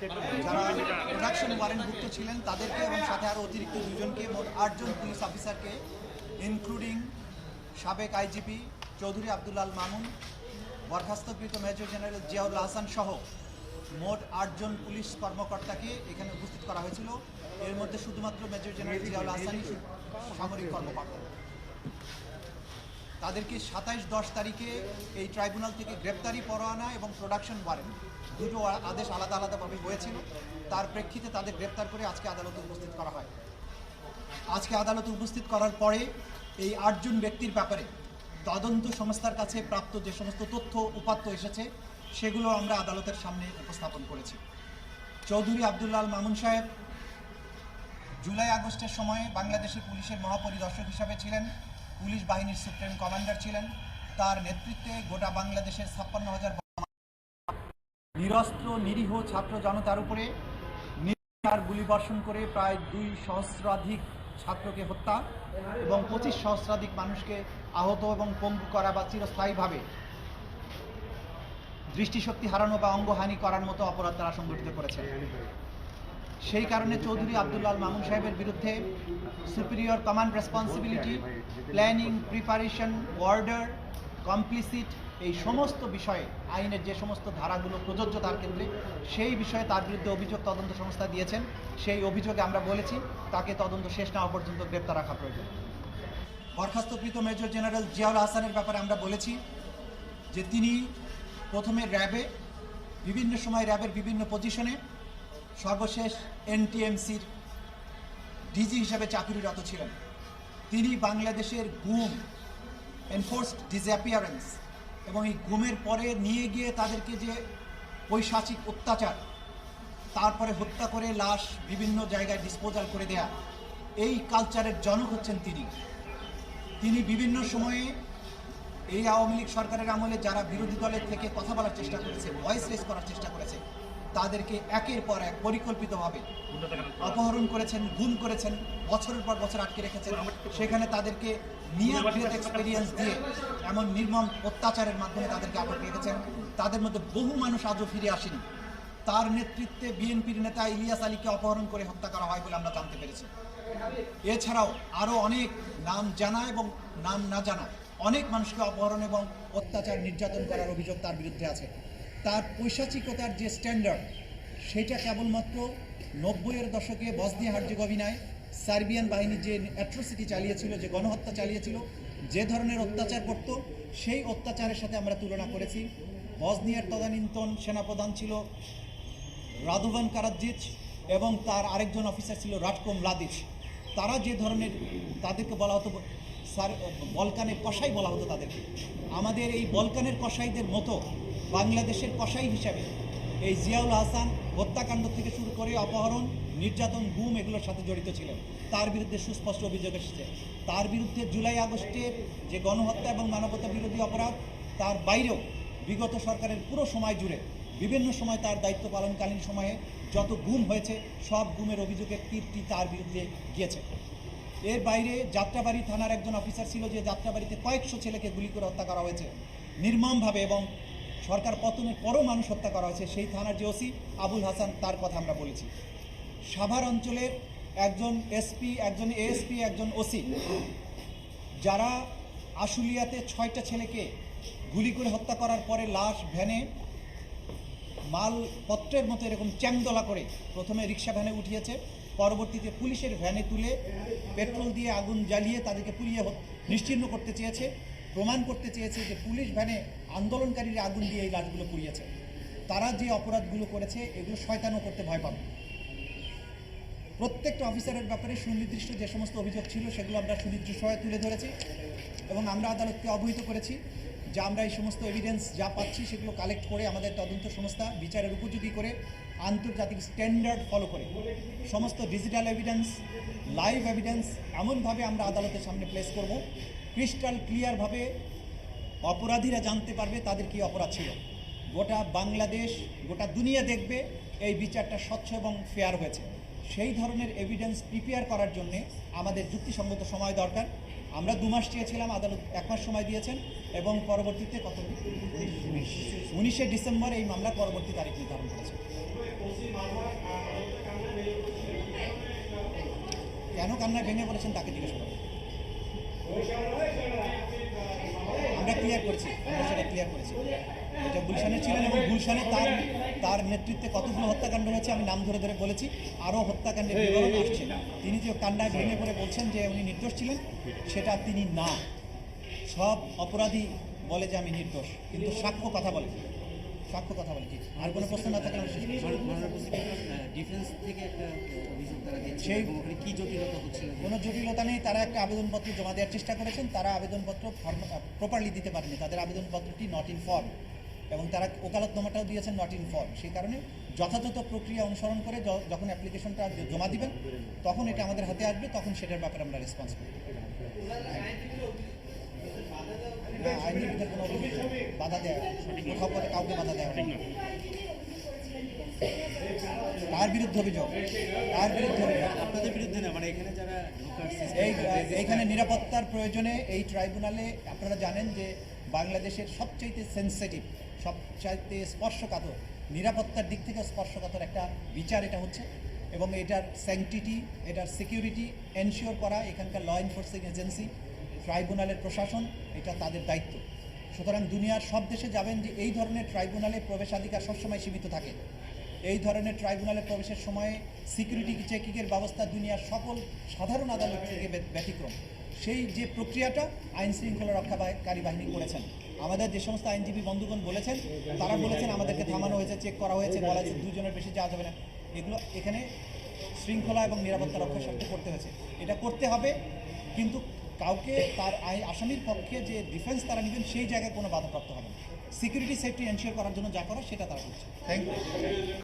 যারা প্রোডাকশন ওয়ারেন্টভুক্ত ছিলেন তাদেরকে এবং সাথে আরও অতিরিক্ত দুজনকে মোট আটজন পুলিশ অফিসারকে ইনক্লুডিং সাবেক আইজিপি চৌধুরী আব্দুল্লাল মামুন, বরখাস্তকৃত মেজর জেনারেল জিয়াউল হাসান সহ মোট আটজন পুলিশ কর্মকর্তাকে এখানে উপস্থিত করা হয়েছিল। এর মধ্যে শুধুমাত্র মেজর জেনারেল জিয়াউল হাসানই সামরিক কর্মকর্তা। তাদেরকে সাতাইশ দশ তারিখে এই ট্রাইব্যুনাল থেকে গ্রেপ্তারি পরোয়ানা এবং প্রোডাকশন ওয়ারেন্ট দুটো আদেশ আলাদা আলাদাভাবে হয়েছিল। তার প্রেক্ষিতে তাদের গ্রেপ্তার করে আজকে আদালতে উপস্থিত করা হয়। আজকে আদালতে উপস্থিত করার পরে এই আটজন ব্যক্তির ব্যাপারে তদন্ত সংস্থার কাছে প্রাপ্ত যে সমস্ত তথ্য, উপাত্ত এসেছে, সেগুলো আমরা আদালতের সামনে উপস্থাপন করেছি। চৌধুরী আবদুল্লাল মামুন সাহেব জুলাই আগস্টের সময়ে বাংলাদেশের পুলিশের মহাপরিদর্শক হিসাবে ছিলেন। পুলিশ বাহিনীর সুপ্রিম কমান্ডার ছিলেন। তার নেতৃত্বে গোটা বাংলাদেশের ছাপ্পান্ন হাজার নিরস্ত্র, নিরীহ ছাত্র জনতার উপরে নির্বিচার গুলিবর্ষণ করে প্রায় দুই সহস্রাধিক ছাত্রকে হত্যা এবং পঁচিশ সহস্রাধিক মানুষকে আহত এবং পঙ্গু করা বা চিরস্থায়ীভাবে দৃষ্টিশক্তি হারানো বা অঙ্গহানি করার মতো অপরাধ তারা সংগঠিত করেছে। সেই কারণে চৌধুরী আব্দুল্লাল মামুন সাহেবের বিরুদ্ধে superior command responsibility planning preparation order complicit এই সমস্ত বিষয়ে, আইনের যে সমস্ত ধারাগুলো, প্রযোজ্য তার কেন্দ্রে সেই বিষয়ে তার বিরুদ্ধে অভিযোগ তদন্ত সংস্থা দিয়েছেন। সেই অভিযোগে আমরা বলেছি, তাকে তদন্ত শেষ না হওয়া পর্যন্ত গ্রেপ্তার রাখা প্রয়োজন। বরখাস্তকৃত মেজর জেনারেল জিয়াউল হাসানের ব্যাপারে আমরা বলেছি যে তিনি প্রথমে র্যাবে, বিভিন্ন সময় র্যাবের বিভিন্ন পজিশনে সর্বশেষ এনটিএমসির ডিজি হিসেবে চাকরিরত ছিলেন। তিনি বাংলাদেশের গুম এনফোর্সড ডিসঅ্যাপিয়ারেন্স এবং এই গুমের পরে নিয়ে গিয়ে তাদেরকে যে পৈশাচিক অত্যাচার, তারপরে হত্যা করে লাশ বিভিন্ন জায়গায় ডিসপোজাল করে দেয়া, এই কালচারের জনক হচ্ছেন তিনি। তিনি বিভিন্ন সময়ে এই আওয়ামী লীগ সরকারের আমলে যারা বিরোধী দলের থেকে কথা বলার চেষ্টা করেছে ভয়েস রেস করার চেষ্টা করেছে তাদেরকে একের পর এক পরিকল্পিতভাবে অপহরণ করেছেন গুম করেছেন বছরের পর বছর আটকে রেখেছেন। সেখানে তাদেরকে নিয়ার ডেথ এক্সপিরিয়েন্স দিয়ে এমন নির্মম অত্যাচারের মাধ্যমে তাদেরকে আটক রেখেছেন। তাদের মধ্যে বহু মানুষ আজও ফিরে আসেনি। তার নেতৃত্বে বিএনপির নেতা ইলিয়াস আলীকে অপহরণ করে হত্যা করা হয় বলে আমরা জানতে পেরেছি। এছাড়াও আরও অনেক নাম জানা এবং নাম না জানা অনেক মানুষকে অপহরণ এবং অত্যাচার নির্যাতন করার অভিযোগ তার বিরুদ্ধে আছে। তার পৈশাচিকতার যে স্ট্যান্ডার্ড সেটা কেবলমাত্র নব্বইয়ের দশকে বসনিয়া হার্জেগোভিনায় সার্বিয়ান বাহিনী যে অ্যাট্রোসিটি চালিয়েছিল, যে গণহত্যা চালিয়েছিল, যে ধরনের অত্যাচার করত, সেই অত্যাচারের সাথে আমরা তুলনা করেছি। বসনিয়ার তদানীন্তন সেনাপ্রধান ছিল রাদোভান কারাজিচ এবং তার আরেকজন অফিসার ছিল রাটকো মলাদিচ তারা যে ধরনের তাদেরকে বলা হতো, স্যার, বলকানের কসাই বলা হতো তাদেরকে। আমাদের এই বলকানের কসাইদের মতো বাংলাদেশের কসাই হিসাবে এই জিয়াউল হাসান হত্যাকাণ্ড থেকে শুরু করে অপহরণ, নির্যাতন, গুম এগুলোর সাথে জড়িত ছিলেন। তার বিরুদ্ধে সুস্পষ্ট অভিযোগ এসেছে। তার বিরুদ্ধে জুলাই আগস্টের যে গণহত্যা এবং মানবতা বিরোধী অপরাধ, তার বাইরেও বিগত সরকারের পুরো সময় জুড়ে বিভিন্ন সময় তার দায়িত্ব পালনকালীন সময়ে যত গুম হয়েছে, সব গুমের অভিযোগের তীরটি তার বিরুদ্ধে গিয়েছে। এর বাইরে যাত্রাবাড়ি থানার একজন অফিসার ছিল যে যাত্রাবাড়িতে কয়েকশো ছেলেকে গুলি করে হত্যা করা হয়েছে। নির্মমভাবে এবং সরকার পতনের পরও মানুষ হত্যা করা হয়েছে, সেই থানার যে ওসি আবুল হাসান, তার কথা আমরা বলেছি। সাভার অঞ্চলের একজন এসপি, একজন এএসপি, একজন ওসি, যারা আশুলিয়াতে ছয়টা ছেলেকে গুলি করে হত্যা করার পরে লাশ ভ্যানে মালপত্রের মতো এরকম চ্যাংদলা করে প্রথমে রিক্সা ভ্যানে উঠিয়েছে, পরবর্তীতে পুলিশের ভ্যানে তুলে পেট্রোল দিয়ে আগুন জ্বালিয়ে তাদেরকে পুড়িয়ে নিশ্চিহ্ন করতে চেয়েছে। প্রমাণ করতে চেয়েছে যে পুলিশ ভ্যানে আন্দোলনকারীরা আগুন দিয়ে এই লাশগুলো পুড়িয়েছে। তারা যে অপরাধগুলো করেছে, এগুলো শয়তানও করতে ভয় পাবে। প্রত্যেকটা অফিসারের ব্যাপারে সুনির্দিষ্ট যে সমস্ত অভিযোগ ছিল, সেগুলো আমরা সুনির্দিষ্টভাবে তুলে ধরেছি এবং আমরা আদালতকে অবহিত করেছি। যে আমরা এই সমস্ত এভিডেন্স যা পাচ্ছি সেগুলো কালেক্ট করে আমাদের তদন্ত সংস্থা বিচারের উপযোগী করে আন্তর্জাতিক স্ট্যান্ডার্ড ফলো করে। সমস্ত ডিজিটাল এভিডেন্স লাইভ এভিডেন্স এমনভাবে আমরা আদালতের সামনে প্লেস করব। ক্রিস্টাল ক্লিয়ারভাবে অপরাধীরা জানতে পারবে তাদের কি অপরাধ ছিল। গোটা বাংলাদেশ, গোটা দুনিয়া দেখবে এই বিচারটা স্বচ্ছ এবং ফেয়ার হয়েছে। সেই ধরনের এভিডেন্স প্রিপেয়ার করার জন্য আমাদের যুক্তিসঙ্গত সময় দরকার। আমরা দু মাস চেয়েছিলাম, আদালত এক মাস সময় দিয়েছেন এবং পরবর্তীতে কত? উনিশে ডিসেম্বর এই মামলা পরবর্তী তারিখ নির্ধারণ করেছে। কেন কান্না ভেঙে পড়েছেন তাকে জিজ্ঞেস করব আমরা ক্লিয়ার করছি, আমরা সেটা ক্লিয়ার করেছি। এটা গুলশানে ছিলেন এবং গুলশানে তার তার নেতৃত্বে কতগুলো হত্যাকাণ্ড হয়েছে আমি নাম ধরে ধরে বলেছি আরও হত্যাকাণ্ডের বিবরণ আসছে। তিনি যে কান্নায় ভেঙে পড়ে বলছেন যে উনি নির্দোষ ছিলেন সেটা তিনি না। সব অপরাধী বলে যে আমি নির্দোষ কিন্তু সাক্ষ্য কথা বলে। সাক্ষ্য কথা বলে আর কোনো প্রশ্ন না থাকলে আমি শেষ করছি। ডিফেন্স থেকে একটা অভিযোগ তারা সেই- কি জটিলতা হচ্ছিল? কোনো জটিলতা নেই তারা একটা আবেদনপত্র জমা দেওয়ার চেষ্টা করেছেন তারা আবেদনপত্র ফর্ম প্রপারলি দিতে পারেনি তাদের আবেদনপত্রটি নট ইন ফর্ম এবং তারা ওকালতনামাটাও দিয়েছেন নট ইন ফর্ম সেই কারণে যথাযথ প্রক্রিয়া অনুসরণ করে যখন অ্যাপ্লিকেশনটা জমা দিবেন তখন এটা আমাদের হাতে আসবে তখন সেটার ব্যাপারে আমরা রেসপন্স করব। কোনো। বাধা দেয় কোথাও কাউকে বাধা না। বিরুদ্ধে অভিযোগ। বিরুদ্ধে অভিযোগ। আপনাদের বিরুদ্ধে না মানে এখানে যারা এই এইখানে নিরাপত্তার প্রয়োজনে এই ট্রাইব্যুনালে আপনারা জানেন যে বাংলাদেশের সবচাইতে সেন্সিটিভ সবচাইতে স্পর্শকাতর, নিরাপত্তার দিক থেকে স্পর্শকাতর একটা বিচার এটা হচ্ছে। এবং এটার স্যাংটিটি এটার সিকিউরিটি এনশিওর করা এখানকার ল এনফোর্সিং এজেন্সি ট্রাইব্যুনালের প্রশাসন, এটা তাদের দায়িত্ব। সুতরাং দুনিয়ার সব দেশে যাবেন যে এই ধরনের ট্রাইব্যুনালে প্রবেশাধিকার সবসময় সীমিত থাকে। এই ধরনের ট্রাইব্যুনালে প্রবেশের সময়ে সিকিউরিটি চেকিংয়ের ব্যবস্থা দুনিয়ার সকল সাধারণ আদালত থেকে ব্যতিক্রম। সেই যে প্রক্রিয়াটা আইন শৃঙ্খলা রক্ষাকারী বাহিনী করেছেন। আমাদের যে সমস্ত আইনজীবী বন্ধুগণ বলেছেন, তারা বলেছেন আমাদেরকে থামানো হয়েছে, চেক করা হয়েছে, বলা হয়েছে দুজনের বেশি যাওয়া যাবে না। এগুলো এখানে শৃঙ্খলা এবং নিরাপত্তা রক্ষার স্বার্থে করতে হয়েছে। এটা করতে হবে, কিন্তু কাউকে তার আসামির পক্ষে যে ডিফেন্স তারা নেবেন, সেই জায়গায় কোনো বাধাপ্রাপ্ত হবে না। সিকিউরিটি সেফটি এনশিওর করার জন্য যা করা সেটা তারা করছে। Thank you